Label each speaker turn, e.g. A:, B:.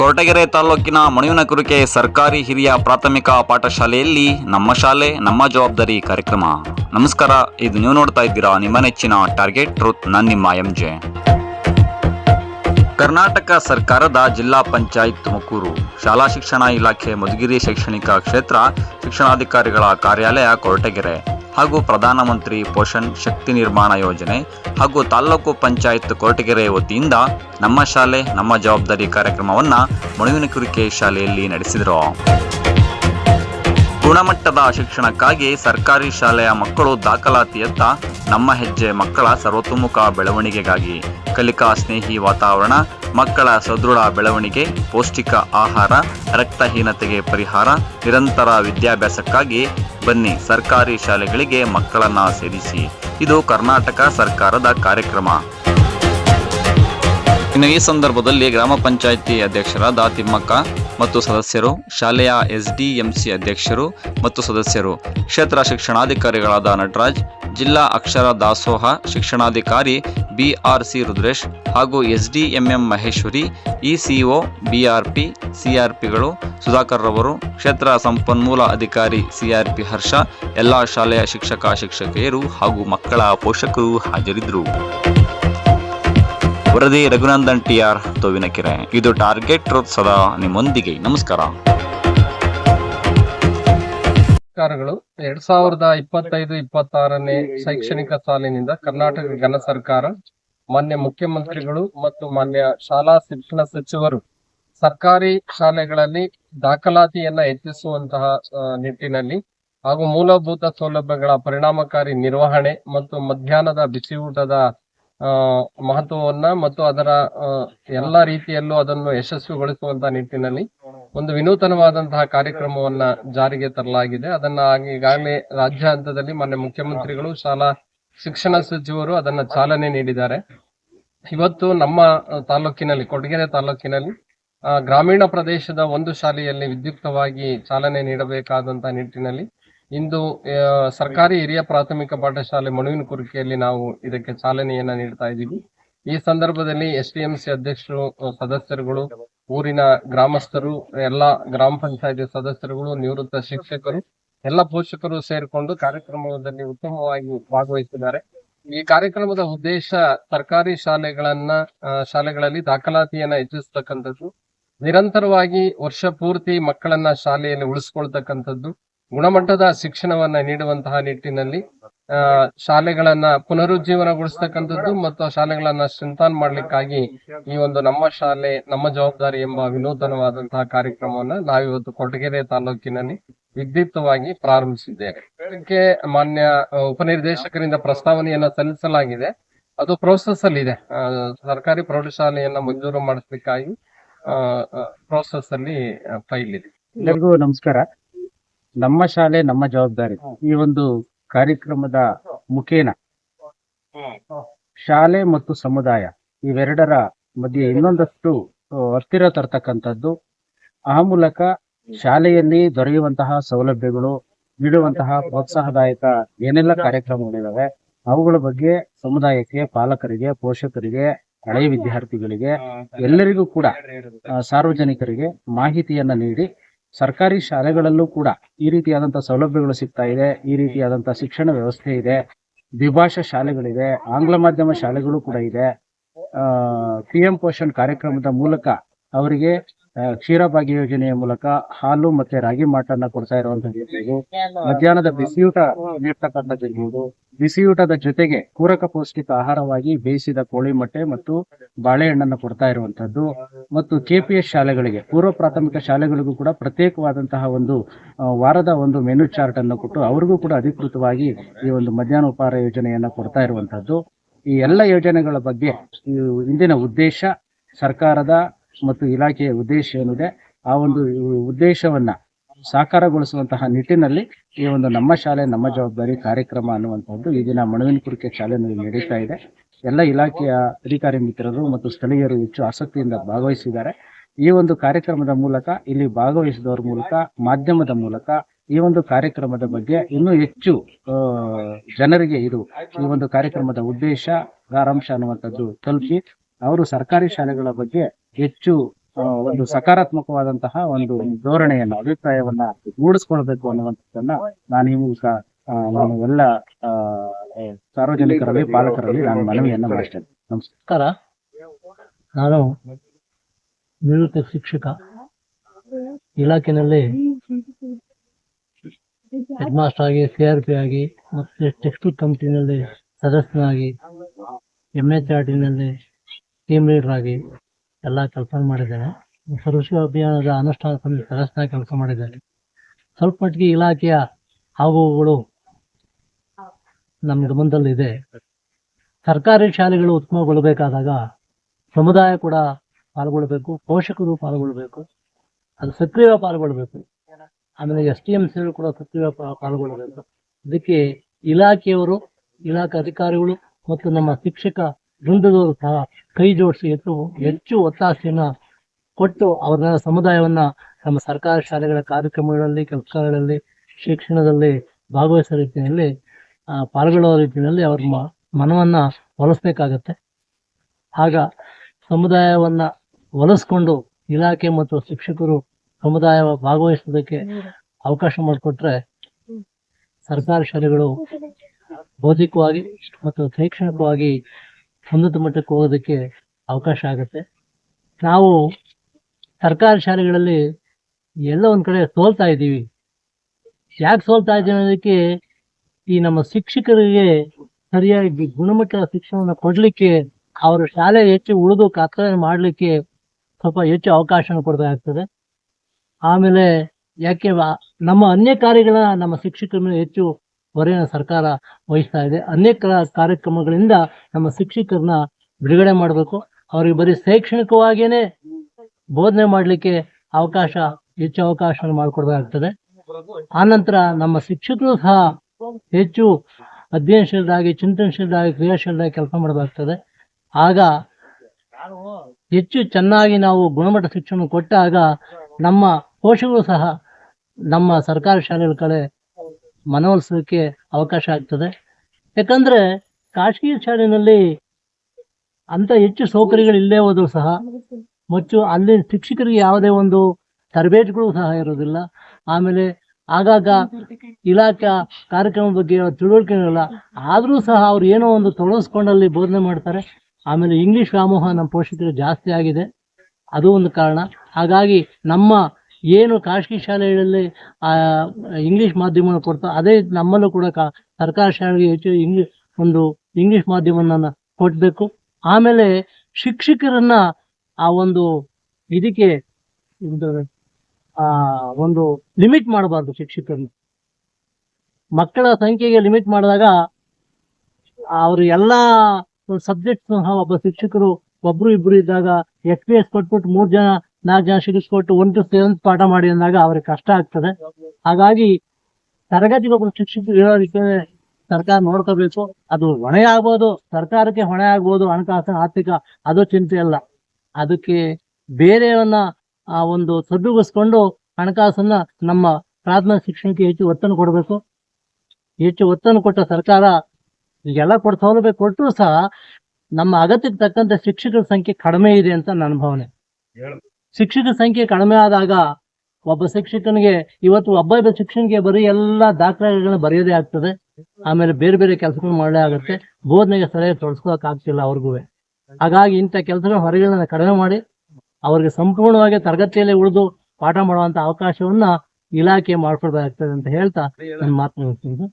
A: ಕೊರಟಗೆರೆ ತಾಲೂಕಿನ ಮಣಿವನಕುರಿಕೆ ಸರ್ಕಾರಿ ಹಿರಿಯ ಪ್ರಾಥಮಿಕ ಪಾಠಶಾಲೆಯಲ್ಲಿ ನಮ್ಮ ಶಾಲೆ, ನಮ್ಮ ಜವಾಬ್ದಾರಿ ಕಾರ್ಯಕ್ರಮ. ನಮಸ್ಕಾರ, ಇದು ನೀವು ನೋಡ್ತಾ ಇದ್ದೀರಾ ನಿಮ್ಮ ನೆಚ್ಚಿನ ಟಾರ್ಗೆಟ್ ಟ್ರೂತ್, ನಾನು ನಿಮ್ಮ ಎಂ ಜೆ ಕರ್ನಾಟಕ ಸರ್ಕಾರದ ಜಿಲ್ಲಾ ಪಂಚಾಯತ್ ತುಮಕೂರು ಶಾಲಾ ಶಿಕ್ಷಣ ಇಲಾಖೆ ಮಧುಗಿರಿ ಶೈಕ್ಷಣಿಕ ಕ್ಷೇತ್ರ, ಶಿಕ್ಷಣಾಧಿಕಾರಿಗಳ ಕಾರ್ಯಾಲಯ ಕೊರಟಗೆರೆ ಹಾಗೂ ಪ್ರಧಾನಮಂತ್ರಿ ಪೋಷಣ್ ಶಕ್ತಿ ನಿರ್ಮಾಣ ಯೋಜನೆ ಹಾಗೂ ತಾಲ್ಲೂಕು ಪಂಚಾಯತ್ ಕೊರಟಗೆರೆ ವತಿಯಿಂದ ನಮ್ಮ ಶಾಲೆ, ನಮ್ಮ ಜವಾಬ್ದಾರಿ ಕಾರ್ಯಕ್ರಮವನ್ನು ಮಣಿವಿನಕುರಿಕೆ ಶಾಲೆಯಲ್ಲಿ ನಡೆಸಿದರು. ಗುಣಮಟ್ಟದ ಶಿಕ್ಷಣಕ್ಕಾಗಿ ಸರ್ಕಾರಿ ಶಾಲೆಯ ಮಕ್ಕಳು ದಾಖಲಾತಿಯತ್ತ ನಮ್ಮ ಹೆಜ್ಜೆ ಮಕ್ಕಳ ಸರ್ವತೋಮುಖ ಬೆಳವಣಿಗೆಗಾಗಿ. ಕಲಿಕಾ ಸ್ನೇಹಿ ವಾತಾವರಣ, ಮಕ್ಕಳ ಸದೃಢ ಬೆಳವಣಿಗೆ, ಪೌಷ್ಟಿಕ ಆಹಾರ, ರಕ್ತಹೀನತೆಗೆ ಪರಿಹಾರ, ನಿರಂತರ ವಿದ್ಯಾಭ್ಯಾಸಕ್ಕಾಗಿ ಬನ್ನಿ ಸರ್ಕಾರಿ ಶಾಲೆಗಳಿಗೆ ಮಕ್ಕಳನ್ನ ಸೇರಿಸಿ. ಇದು ಕರ್ನಾಟಕ ಸರ್ಕಾರದ ಕಾರ್ಯಕ್ರಮ. ಇನ್ನು ಈ ಸಂದರ್ಭದಲ್ಲಿ ಗ್ರಾಮ ಪಂಚಾಯಿತಿ ಅಧ್ಯಕ್ಷರಾದ ತಿಮ್ಮಕ್ಕ ಮತ್ತು ಸದಸ್ಯರು, ಶಾಲೆಯ ಎಸ್ಡಿಎಂಸಿ ಅಧ್ಯಕ್ಷರು ಮತ್ತು ಸದಸ್ಯರು, ಕ್ಷೇತ್ರ ಶಿಕ್ಷಣಾಧಿಕಾರಿಗಳಾದ ನಟರಾಜ್, ಜಿಲ್ಲಾ ಅಕ್ಷರ ದಾಸೋಹ ಶಿಕ್ಷಣಾಧಿಕಾರಿ ಬಿಆರ್ಸಿ ರುದ್ರೇಶ್ ಹಾಗೂ ಎಸ್ಡಿಎಂಎಂ ಮಹೇಶ್ವರಿ, ಇಸಿಒ ಬಿಆರ್ಪಿ, ಸಿಆರ್ಪಿಗಳು, ಸುಧಾಕರ್ ರವರು, ಕ್ಷೇತ್ರ ಸಂಪನ್ಮೂಲ ಅಧಿಕಾರಿ ಸಿಆರ್ಪಿ ಹರ್ಷ, ಎಲ್ಲ ಶಾಲೆಯ ಶಿಕ್ಷಕ, ಶಿಕ್ಷಕಿಯರು ಹಾಗೂ ಮಕ್ಕಳ ಪೋಷಕರು ಹಾಜರಿದ್ದರು. ವರದಿ ರಘುನಂದನ್ ಟಿ ಆರ್ ತೋವಿನ ತೋವಿನಕೆರೆ. ಇದು ಟಾರ್ಗೆಟ್ ಟ್ರೂತ್ ಸದಾ ನಿಮ್ಮೊಂದಿಗೆ ನಮಸ್ಕಾರ.
B: ಸರ್ಕಾರಗಳು ಎರಡ್ ಸಾವಿರದ ಇಪ್ಪತ್ತೈದು, ಇಪ್ಪತ್ತಾರನೇ ಶೈಕ್ಷಣಿಕ ಸಾಲಿನಿಂದ ಕರ್ನಾಟಕ ಘನ ಸರ್ಕಾರ, ಮಾನ್ಯ ಮುಖ್ಯಮಂತ್ರಿಗಳು ಮತ್ತು ಮಾನ್ಯ ಶಾಲಾ ಶಿಕ್ಷಣ ಸಚಿವರು ಸರ್ಕಾರಿ ಶಾಲೆಗಳಲ್ಲಿ ದಾಖಲಾತಿಯನ್ನ ಹೆಚ್ಚಿಸುವಂತಹ ನಿಟ್ಟಿನಲ್ಲಿ ಹಾಗೂ ಮೂಲಭೂತ ಸೌಲಭ್ಯಗಳ ಪರಿಣಾಮಕಾರಿ ನಿರ್ವಹಣೆ ಮತ್ತು ಮಧ್ಯಾಹ್ನದ ಬಿಸಿಯೂಟದ ಮಹತ್ವವನ್ನ ಮತ್ತು ಅದರ ಎಲ್ಲಾ ರೀತಿಯಲ್ಲೂ ಅದನ್ನು ಯಶಸ್ವಿಗೊಳಿಸುವಂತಹ ನಿಟ್ಟಿನಲ್ಲಿ ಒಂದು ವಿನೂತನವಾದಂತಹ ಕಾರ್ಯಕ್ರಮವನ್ನ ಜಾರಿಗೆ ತರಲಾಗಿದೆ. ಅದನ್ನ ಈಗಾಗಲೇ ರಾಜ್ಯ ಹಂತದಲ್ಲಿ ಮಾನ್ಯ ಮುಖ್ಯಮಂತ್ರಿಗಳು, ಶಾಲಾ ಶಿಕ್ಷಣ ಸಚಿವರು ಅದನ್ನ ಚಾಲನೆ ನೀಡಿದ್ದಾರೆ. ಇವತ್ತು ನಮ್ಮ ತಾಲೂಕಿನಲ್ಲಿ ಕೊಡಗೆರೆ ತಾಲೂಕಿನಲ್ಲಿ ಗ್ರಾಮೀಣ ಪ್ರದೇಶದ ಒಂದು ಶಾಲೆಯಲ್ಲಿ ವಿದ್ಯುಕ್ತವಾಗಿ ಚಾಲನೆ ನೀಡಬೇಕಾದಂತಹ ನಿಟ್ಟಿನಲ್ಲಿ ಇಂದು ಸರ್ಕಾರಿ ಹಿರಿಯ ಪ್ರಾಥಮಿಕ ಪಾಠಶಾಲೆ ಮಣುವಿನ ಕುರಿಕೆಯಲ್ಲಿ ನಾವು ಇದಕ್ಕೆ ಚಾಲನೆಯನ್ನ ನೀಡ್ತಾ ಇದ್ದೀವಿ. ಈ ಸಂದರ್ಭದಲ್ಲಿ ಎಸ್ ಟಿ ಎಂ ಸಿ ಅಧ್ಯಕ್ಷರು, ಸದಸ್ಯರುಗಳು, ಊರಿನ ಗ್ರಾಮಸ್ಥರು, ಎಲ್ಲ ಗ್ರಾಮ ಪಂಚಾಯತಿ ಸದಸ್ಯರುಗಳು, ನಿವೃತ್ತ ಶಿಕ್ಷಕರು, ಎಲ್ಲ ಪೋಷಕರು ಸೇರಿಕೊಂಡು ಕಾರ್ಯಕ್ರಮದಲ್ಲಿ ಉತ್ತಮವಾಗಿ ಭಾಗವಹಿಸಿದ್ದಾರೆ. ಈ ಕಾರ್ಯಕ್ರಮದ ಉದ್ದೇಶ ಸರ್ಕಾರಿ ಶಾಲೆಗಳನ್ನ ಶಾಲೆಗಳಲ್ಲಿ ದಾಖಲಾತಿಯನ್ನ ಹೆಚ್ಚಿಸ್ತಕ್ಕಂಥದ್ದು, ನಿರಂತರವಾಗಿ ವರ್ಷ ಪೂರ್ತಿ ಮಕ್ಕಳನ್ನ ಶಾಲೆಯಲ್ಲಿ ಉಳಿಸ್ಕೊಳ್ತಕ್ಕಂಥದ್ದು ಗುಣಮಟ್ಟದ ಶಿಕ್ಷಣವನ್ನ ನೀಡುವಂತಹ ನಿಟ್ಟಿನಲ್ಲಿ ಶಾಲೆಗಳನ್ನ ಪುನರುಜ್ಜೀವನಗೊಳಿಸ್ತಕ್ಕಂಥದ್ದು ಮತ್ತು ಶಾಲೆಗಳನ್ನ ಸಂತಾನ ಮಾಡ್ಲಿಕ್ಕಾಗಿ ಈ ಒಂದು ನಮ್ಮ ಶಾಲೆ, ನಮ್ಮ ಜವಾಬ್ದಾರಿ ಎಂಬ ವಿನೂತನವಾದಂತಹ ಕಾರ್ಯಕ್ರಮವನ್ನ ನಾವಿವತ್ತು ಕೊಟ್ಟಗೆರೆ ತಾಲೂಕಿನಲ್ಲಿ ವಿದ್ಯುಕ್ತವಾಗಿ ಪ್ರಾರಂಭಿಸಿದ್ದೇವೆ. ಇದಕ್ಕೆ ಮಾನ್ಯ ಉಪನಿರ್ದೇಶಕರಿಂದ ಪ್ರಸ್ತಾವನೆಯನ್ನ ಸಲ್ಲಿಸಲಾಗಿದೆ. ಅದು ಪ್ರೋಸೆಸ್ ಅಲ್ಲಿ ಇದೆ ಸರ್ಕಾರಿ ಪ್ರೌಢಶಾಲೆಯನ್ನ ಮಂಜೂರು ಮಾಡಿಸ್ಲಿಕ್ಕಾಗಿ ಪ್ರೋಸೆಸ್ ಅಲ್ಲಿ ಫೈಲ್ ಇದೆ.
C: ಎಲ್ಲರಿಗೂ ನಮಸ್ಕಾರ. ನಮ್ಮ ಶಾಲೆ ನಮ್ಮ ಜವಾಬ್ದಾರಿ. ಈ ಒಂದು ಕಾರ್ಯಕ್ರಮದ ಮುಖೇನ ಶಾಲೆ ಮತ್ತು ಸಮುದಾಯ ಇವೆರಡರ ಮಧ್ಯೆ ಇನ್ನೊಂದಷ್ಟು ಹತ್ತಿರ ತರ್ತಕ್ಕಂಥದ್ದು. ಆ ಮೂಲಕ ಶಾಲೆಯಲ್ಲಿ ದೊರೆಯುವಂತಹ ಸೌಲಭ್ಯಗಳು ನೀಡುವಂತಹ ಪ್ರೋತ್ಸಾಹದಾಯಕ ಏನೆಲ್ಲ ಕಾರ್ಯಕ್ರಮಗಳಿದಾವೆ ಅವುಗಳ ಬಗ್ಗೆ ಸಮುದಾಯಕ್ಕೆ ಪಾಲಕರಿಗೆ ಪೋಷಕರಿಗೆ ಹಳೆಯ ವಿದ್ಯಾರ್ಥಿಗಳಿಗೆ ಎಲ್ಲರಿಗೂ ಕೂಡ ಸಾರ್ವಜನಿಕರಿಗೆ ಮಾಹಿತಿಯನ್ನ ನೀಡಿ ಸರ್ಕಾರಿ ಶಾಲೆಗಳಲ್ಲೂ ಕೂಡ ಈ ರೀತಿಯಾದಂತಹ ಸೌಲಭ್ಯಗಳು ಸಿಗ್ತಾ ಇದೆ, ಈ ರೀತಿಯಾದಂತಹ ಶಿಕ್ಷಣ ವ್ಯವಸ್ಥೆ ಇದೆ, ದ್ವಿಭಾಷಾ ಶಾಲೆಗಳಿದೆ, ಆಂಗ್ಲ ಮಾಧ್ಯಮ ಶಾಲೆಗಳು ಕೂಡ ಇದೆ. ಪಿ ಎಂ ಪೋಷಣ್ ಕಾರ್ಯಕ್ರಮದ ಮೂಲಕ ಅವರಿಗೆ ಕ್ಷೀರಭಾಗ್ಯ ಯೋಜನೆಯ ಮೂಲಕ ಹಾಲು ಮತ್ತೆ ರಾಗಿ ಮಾಟನ್ನ ಕೊಡ್ತಾ ಇರುವಂತದ್ದು ಮಧ್ಯಾಹ್ನದ ಬಿಸಿಯೂಟ ನೀಡ್ತಕ್ಕಂಥದ್ದು ಇರ್ಬೋದು. ಬಿಸಿಯೂಟದ ಜೊತೆಗೆ ಪೂರಕ ಪೌಷ್ಟಿಕ ಆಹಾರವಾಗಿ ಬೇಯಿಸಿದ ಕೋಳಿ ಮೊಟ್ಟೆ ಮತ್ತು ಬಾಳೆಹಣ್ಣನ್ನ ಕೊಡ್ತಾ ಇರುವಂತದ್ದು ಮತ್ತು ಕೆಪಿಎಸ್ ಶಾಲೆಗಳಿಗೆ, ಪೂರ್ವ ಪ್ರಾಥಮಿಕ ಶಾಲೆಗಳಿಗೂ ಕೂಡ ಪ್ರತ್ಯೇಕವಾದಂತಹ ಒಂದು ವಾರದ ಒಂದು ಮೆನು ಚಾರ್ಟ್ ಅನ್ನು ಕೊಟ್ಟು ಅವ್ರಿಗೂ ಕೂಡ ಅಧಿಕೃತವಾಗಿ ಈ ಒಂದು ಮಧ್ಯಾಹ್ನ ಉಪಹಾರ ಯೋಜನೆಯನ್ನ ಕೊಡ್ತಾ ಇರುವಂತದ್ದು ಈ ಎಲ್ಲ ಯೋಜನೆಗಳ ಬಗ್ಗೆ ಇಂದಿನ ಉದ್ದೇಶ ಸರ್ಕಾರದ ಮತ್ತು ಇಲಾಖೆಯ ಉದ್ದೇಶ ಏನಿದೆ, ಆ ಒಂದು ಉದ್ದೇಶವನ್ನ ಸಾಕಾರಗೊಳಿಸುವಂತಹ ನಿಟ್ಟಿನಲ್ಲಿ ಈ ಒಂದು ನಮ್ಮ ಶಾಲೆ, ನಮ್ಮ ಜವಾಬ್ದಾರಿ ಕಾರ್ಯಕ್ರಮ ಅನ್ನುವಂಥದ್ದು ಈ ದಿನ ಮಣವಿನಕುರಿಕೆ ಶಾಲೆಯಲ್ಲಿ ನಡೀತಾ ಇದೆ. ಎಲ್ಲ ಇಲಾಖೆಯ ಅಧಿಕಾರಿ ಮಿತ್ರರು ಮತ್ತು ಸ್ಥಳೀಯರು ಹೆಚ್ಚು ಆಸಕ್ತಿಯಿಂದ ಭಾಗವಹಿಸಿದ್ದಾರೆ. ಈ ಒಂದು ಕಾರ್ಯಕ್ರಮದ ಮೂಲಕ, ಇಲ್ಲಿ ಭಾಗವಹಿಸಿದವರ ಮೂಲಕ, ಮಾಧ್ಯಮದ ಮೂಲಕ ಈ ಒಂದು ಕಾರ್ಯಕ್ರಮದ ಬಗ್ಗೆ ಇನ್ನೂ ಹೆಚ್ಚು ಜನರಿಗೆ ಇದು ಈ ಒಂದು ಕಾರ್ಯಕ್ರಮದ ಉದ್ದೇಶ, ಸಾರಾಂಶ ಅನ್ನುವಂಥದ್ದು ತಲುಪಿ ಅವರು ಸರ್ಕಾರಿ ಶಾಲೆಗಳ ಬಗ್ಗೆ ಹೆಚ್ಚು ಒಂದು ಸಕಾರಾತ್ಮಕವಾದಂತಹ ಒಂದು ಧೋರಣೆಯನ್ನ, ಅಭಿಪ್ರಾಯವನ್ನ ಮೂಡಿಸ್ಕೊಳ್ಬೇಕು ಅನ್ನುವಂಥದ್ದನ್ನ ನಾನು ಈ ಮೂಲಕ ನಾನು ಎಲ್ಲ ಸಾರ್ವಜನಿಕರಲ್ಲಿ, ಪಾಲಕರಲ್ಲಿ ನಾನು ಮನವಿಯನ್ನ ಮಾಡಿಸ್ತೇನೆ. ನಮಸ್ಕಾರ.
D: ನಾನು ನಿವೃತ್ತ ಶಿಕ್ಷಕ ಇಲಾಖೆನಲ್ಲಿ ಹೆಡ್ ಮಾಸ್ಟರ್ ಆಗಿ, ಸಿ ಆರ್ ಪಿ ಆಗಿ, ಮತ್ತೆ ಟೆಕ್ಸ್ಟ್ ಬುಕ್ ಕಂಪ್ನಿನಲ್ಲಿ ಸದಸ್ಯನಾಗಿ ಎಂ ಎಚ್ ಆರ್ ಟಿನಲ್ಲಿ ಟೀಮ್ ಲೀಡರ್ ಆಗಿ ಎಲ್ಲ ಕೆಲಸ ಮಾಡಿದ್ದೇನೆ. ಸರ್ವಶಿವ ಅಭಿಯಾನದ ಅನುಷ್ಠಾನ ಸಮಿತಿ ಸದಸ್ಯನಾಗಿ ಕೆಲಸ ಮಾಡಿದ್ದೇನೆ. ಸ್ವಲ್ಪ ಮಟ್ಟಿಗೆ ಇಲಾಖೆಯ ಹಾವುಗಳು ನಮ್ಮ ಗಮನದಲ್ಲಿದೆ ಸರ್ಕಾರಿ ಶಾಲೆಗಳು ಉತ್ತಮಗೊಳ್ಳಬೇಕಾದಾಗ ಸಮುದಾಯ ಕೂಡ ಪಾಲ್ಗೊಳ್ಬೇಕು, ಪೋಷಕರು ಪಾಲ್ಗೊಳ್ಬೇಕು, ಅದು ಸಕ್ರಿಯ ಪಾಲ್ಗೊಳ್ಬೇಕು. ಆಮೇಲೆ ಎಸ್ ಟಿ ಎಂ ಸಿಗಳು ಕೂಡ ಸಕ್ರಿಯ ಪಾಲ್ಗೊಳ್ಬೇಕು. ಇದಕ್ಕೆ ಇಲಾಖೆಯವರು, ಇಲಾಖೆ ಅಧಿಕಾರಿಗಳು ಮತ್ತು ನಮ್ಮ ಶಿಕ್ಷಕ ವೃಂದದವರು ಸಹ ಕೈ ಜೋಡಿಸಿ ಹೆಚ್ಚು ಹೆಚ್ಚು ಒತ್ತಾಸೆಯನ್ನ ಕೊಟ್ಟು ಅವ್ರನ್ನ ಸಮುದಾಯವನ್ನ ನಮ್ಮ ಸರ್ಕಾರಿ ಶಾಲೆಗಳ ಕಾರ್ಯಕ್ರಮಗಳಲ್ಲಿ ಕೆಲಸಗಳಲ್ಲಿ ಶಿಕ್ಷಣದಲ್ಲಿ ಭಾಗವಹಿಸೋ ರೀತಿಯಲ್ಲಿ ಆ, ಪಾಲ್ಗೊಳ್ಳೋ ರೀತಿಯಲ್ಲಿ ಅವ್ರ ಮ- ಮನವನ್ನ ಒಲಿಸ್ಬೇಕಾಗತ್ತೆ. ಆಗ ಸಮುದಾಯವನ್ನ ಒಲಿಸ್ಕೊಂಡು ಇಲಾಖೆ ಮತ್ತು ಶಿಕ್ಷಕರು ಸಮುದಾಯ ಭಾಗವಹಿಸೋದಕ್ಕೆ ಅವಕಾಶ ಮಾಡಿಕೊಟ್ರೆ ಸರ್ಕಾರಿ ಶಾಲೆಗಳು ಬೌದ್ಧಿಕವಾಗಿ ಮತ್ತು ಶೈಕ್ಷಣಿಕವಾಗಿ ಉನ್ನತ ಮಟ್ಟಕ್ಕೆ ಹೋಗೋದಕ್ಕೆ ಅವಕಾಶ ಆಗುತ್ತೆ. ನಾವು ಸರ್ಕಾರಿ ಶಾಲೆಗಳಲ್ಲಿ ಎಲ್ಲ ಒಂದು ಕಡೆ ಸೋಲ್ತಾ ಇದ್ದೀವಿ. ಯಾಕೆ ಸೋಲ್ತಾ ಇದ್ದೀವಿ ಅನ್ನೋದಕ್ಕೆ ಈ ನಮ್ಮ ಶಿಕ್ಷಕರಿಗೆ ಸರಿಯಾಗಿ ಗುಣಮಟ್ಟದ ಶಿಕ್ಷಣವನ್ನು ಕೊಡಲಿಕ್ಕೆ ಅವರ ಶಾಲೆ ಹೆಚ್ಚು ಉಳಿದು ಕರ್ತವ್ಯ ಮಾಡಲಿಕ್ಕೆ ಸ್ವಲ್ಪ ಹೆಚ್ಚು ಅವಕಾಶ ಕೊಡಬೇಕಾಗ್ತದೆ. ಆಮೇಲೆ ಯಾಕೆ ನಮ್ಮ ಅನ್ಯ ಕಾರ್ಯಗಳ ನಮ್ಮ ಶಿಕ್ಷಕರ ಮೇಲೆ ಹೆಚ್ಚು ಹೊರೆಯನ್ನು ಸರ್ಕಾರ ವಹಿಸ್ತಾ ಇದೆ. ಅನೇಕ ಕಾರ್ಯಕ್ರಮಗಳಿಂದ ನಮ್ಮ ಶಿಕ್ಷಕರನ್ನ ಬಿಡುಗಡೆ ಮಾಡಬೇಕು. ಅವರಿಗೆ ಬರೀ ಶೈಕ್ಷಣಿಕವಾಗಿಯೇ ಬೋಧನೆ ಮಾಡಲಿಕ್ಕೆ ಅವಕಾಶ, ಹೆಚ್ಚು ಅವಕಾಶ ಮಾಡಿಕೊಡ್ಬೇಕಾಗ್ತದೆ. ಆನಂತರ ನಮ್ಮ ಶಿಕ್ಷಕರು ಸಹ ಹೆಚ್ಚು ಅಧ್ಯಯನಶೀಲರಾಗಿ, ಚಿಂತನಶೀಲರಾಗಿ, ಕ್ರಿಯಾಶೀಲರಾಗಿ ಕೆಲಸ ಮಾಡಬೇಕಾಗ್ತದೆ. ಆಗ ಹೆಚ್ಚು ಚೆನ್ನಾಗಿ ನಾವು ಗುಣಮಟ್ಟ ಶಿಕ್ಷಣ ಕೊಟ್ಟಾಗ ನಮ್ಮ ಪೋಷಕರು ಸಹ ನಮ್ಮ ಸರ್ಕಾರಿ ಶಾಲೆಗಳ ಕಡೆ ಮನವೊಲಿಸೋದಕ್ಕೆ ಅವಕಾಶ ಆಗ್ತದೆ. ಯಾಕಂದ್ರೆ ಖಾಸಗಿ ಶಾಲೆಯಲ್ಲಿ ಅಂತ ಹೆಚ್ಚು ಸೌಕರ್ಯಗಳು ಇಲ್ಲೇ ಹೋದ್ರು ಸಹ ಮತ್ತು ಅಲ್ಲಿ ಶಿಕ್ಷಕರಿಗೆ ಯಾವುದೇ ಒಂದು ತರಬೇತಿಗಳು ಸಹ ಇರೋದಿಲ್ಲ. ಆಮೇಲೆ ಆಗಾಗ ಇಲಾಖಾ ಕಾರ್ಯಕ್ರಮ ಬಗ್ಗೆ ತಿಳುವಳಿಕೆ ಇರಲ್ಲ. ಆದರೂ ಸಹ ಅವ್ರು ಏನೋ ಒಂದು ತೊಡಗಿಸ್ಕೊಂಡಲ್ಲಿ ಬೋಧನೆ ಮಾಡ್ತಾರೆ. ಆಮೇಲೆ ಇಂಗ್ಲಿಷ್ ವ್ಯಾಮೋಹ ನಮ್ಮ ಪೋಷಕರು ಜಾಸ್ತಿ ಆಗಿದೆ. ಅದು ಒಂದು ಕಾರಣ. ಹಾಗಾಗಿ ನಮ್ಮ ಏನು ಖಾಸಗಿ ಶಾಲೆಗಳಲ್ಲಿ, ಆ ಇಂಗ್ಲಿಷ್ ಮಾಧ್ಯಮವನ್ನು ಕೊಡ್ತಾ, ಅದೇ ನಮ್ಮಲ್ಲೂ ಕೂಡ ಸರ್ಕಾರಿ ಶಾಲೆಗೆ ಹೆಚ್ಚು ಇಂಗ್ಲಿಷ್ ಒಂದು ಇಂಗ್ಲಿಷ್ ಮಾಧ್ಯಮವನ್ನ ಕೊಡಬೇಕು. ಆಮೇಲೆ ಶಿಕ್ಷಕರನ್ನ ಆ ಒಂದು ಇದಕ್ಕೆ ಒಂದು ಲಿಮಿಟ್ ಮಾಡಬಾರ್ದು ಶಿಕ್ಷಕರನ್ನ. ಮಕ್ಕಳ ಸಂಖ್ಯೆಗೆ ಲಿಮಿಟ್ ಮಾಡಿದಾಗ ಅವರು ಎಲ್ಲ ಸಬ್ಜೆಕ್ಟ್ ಒಬ್ಬ ಶಿಕ್ಷಕರು, ಒಬ್ರು ಇಬ್ರು ಇದ್ದಾಗ ಎಕ್ಸ್ಪೀರಿಯನ್ಸ್ ಕೊಟ್ಬಿಟ್ಟು ಮೂರ್ ಜನ ನಾಲ್ಕು ಜನ ಶಿಕ್ಷಿಸ್ಕೊಟ್ಟು ಒಂದು ಟು ಪಾಠ ಮಾಡಿ ಅಂದಾಗ ಅವ್ರಿಗೆ ಕಷ್ಟ ಆಗ್ತದೆ. ಹಾಗಾಗಿ ತರಗತಿಗೆ ಒಬ್ಬರು ಶಿಕ್ಷಕರು ಇರೋದಕ್ಕೆ ಸರ್ಕಾರ ನೋಡ್ಕೋಬೇಕು. ಅದು ಹೊಣೆ ಆಗ್ಬೋದು, ಸರ್ಕಾರಕ್ಕೆ ಹೊಣೆ ಆಗ್ಬೋದು ಹಣಕಾಸಿನ ಆರ್ಥಿಕ ಅದು ಚಿಂತೆ ಅಲ್ಲ. ಅದಕ್ಕೆ ಬೇರೆಯವನ್ನ, ಆ, ಒಂದು ಸದ್ದುಗಿಸ್ಕೊಂಡು ಹಣಕಾಸನ್ನ ನಮ್ಮ ಪ್ರಾಥಮಿಕ ಶಿಕ್ಷಣಕ್ಕೆ ಹೆಚ್ಚು ಒತ್ತನ್ನು ಕೊಡಬೇಕು. ಹೆಚ್ಚು ಒತ್ತನ್ನು ಕೊಟ್ಟ ಸರ್ಕಾರ ಎಲ್ಲ ಕೊಡ ಸೌಲಭ್ಯ ಕೊಟ್ಟರು ಸಹ ನಮ್ಮ ಅಗತ್ಯಕ್ಕೆ ತಕ್ಕಂತೆ ಶಿಕ್ಷಕರ ಸಂಖ್ಯೆ ಕಡಿಮೆ ಇದೆ ಅಂತ ನನ್ನ ಭಾವನೆ. ಶಿಕ್ಷಕರ ಸಂಖ್ಯೆ ಕಡಿಮೆ ಆದಾಗ ಒಬ್ಬ ಶಿಕ್ಷಕನಿಗೆ ಇವತ್ತು ಒಬ್ಬ ಶಿಕ್ಷಕನಿಗೆ ಬರೀ ಎಲ್ಲ ದಾಖಲೆಗಳನ್ನ ಬರೆಯೋದೇ ಆಗ್ತದೆ. ಆಮೇಲೆ ಬೇರೆ ಬೇರೆ ಕೆಲಸಗಳು ಮಾಡಲೇ ಆಗುತ್ತೆ. ಬೋಧನೆಗೆ ಸರಿಯಾಗಿ ತೊಡಸ್ಕೊಳಕ್ ಆಗ್ತಿಲ್ಲ ಅವ್ರಿಗೂ. ಹಾಗಾಗಿ ಇಂಥ ಕೆಲಸಗಳ ಹೊರಗಳನ್ನ ಕಡಿಮೆ ಮಾಡಿ, ಅವ್ರಿಗೆ ಸಂಪೂರ್ಣವಾಗಿ ತರಗತಿಯಲ್ಲಿ ಉಳಿದು ಪಾಠ ಮಾಡುವಂತ ಅವಕಾಶವನ್ನ ಇಲಾಖೆ ಮಾಡ್ಕೊಡ್ಬೇಕಾಗ್ತದೆ ಅಂತ ಹೇಳ್ತಾ ನನ್ನ ಮಾತು ಮುಗಿಸ್ತೀನಿ.